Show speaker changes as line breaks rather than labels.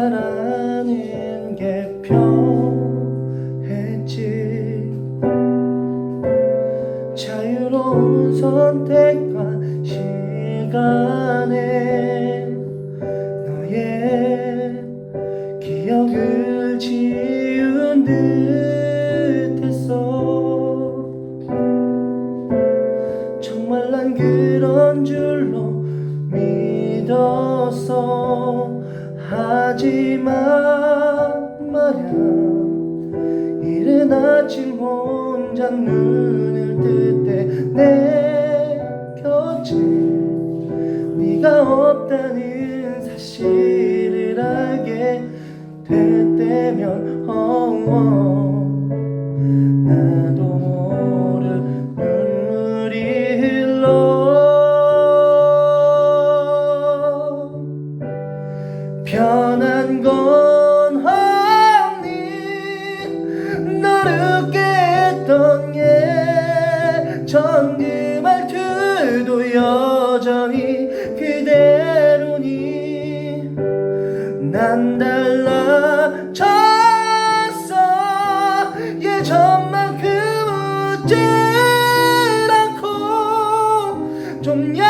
혼자라는 게 편했지. 자유로운 선택과 시간에 너의 기억을 지운 듯 했어. 정말 난 그런 줄로 믿었어 하지만 말야 이른 아침 혼자 눈을 뜰 때 내 곁에 네가 없다는 사실을 알게 될 때면 oh, oh. 편한 건 없니 널 웃게 했던 게 전기 말투도 여전히 그대로니 난 달라졌어 예전만큼 웃질 않고 좀 야.